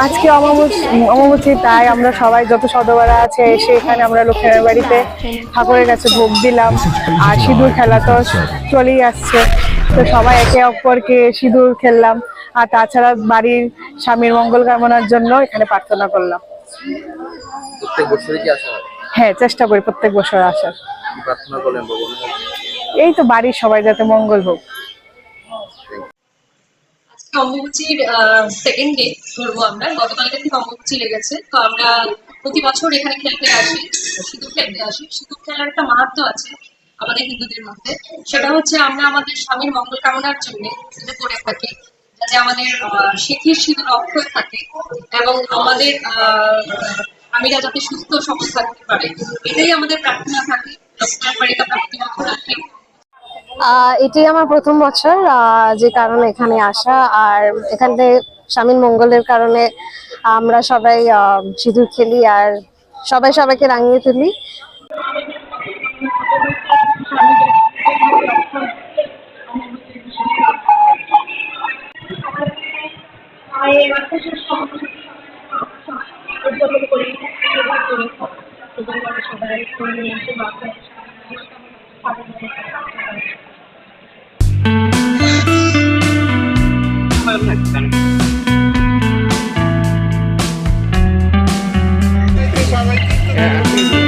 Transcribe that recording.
আজকে অমাবস্যা তাই আমরা সবাই যত সদবারা আছে এসে এখানে আমরা লক্ষ্মীর বাড়িতে ঠাকুরের কাছে ভোগ দিলাম। আর সিঁদুর খেলা তো চলেই আসছে। তো সবাই একে অপরকে সিঁদুর খেললাম। আর তাছাড়া বাড়ির স্বামীর মঙ্গল কামনার জন্য এখানে প্রার্থনা করলাম। হয়? চেষ্টা করি প্রত্যেক বছর আসার? এই তো বাড়ির সবাই যাতে মঙ্গল হোক। অম্বুবাচীর সেকেন্ড ডে ধরবো আমরা। গতকালকে থেকে অম্বুবাচী লেগেছে। তো আমরা প্রতি বছর এখানে খেলতে আসি সিঁদুর খেলতে আসি। সিঁদুর খেলার একটা মাহাত্ম আছে আমাদের হিন্দুদের মধ্যে। সেটা হচ্ছে আমরা আমাদের স্বামীর মঙ্গল কামনার জন্য এটা করে থাকি যাতে আমাদের সিথির সিঁদুর অক্ষয় থাকে এবং আমাদের আহ, স্বামীরা যাতে সুস্থ সবল থাকতে পারে। এটাই আমাদের প্রার্থনা থাকে। আমরা প্রতি বছর আহ, এটাই আমার প্রথম বছর যে কারণে এখানে আসা। আর এখানে স্বামীর মঙ্গলের কারণে আমরা সবাই সিঁদুর খেলি আর সবাই সবাইকে রাঙিয়ে তুলি। Yeah.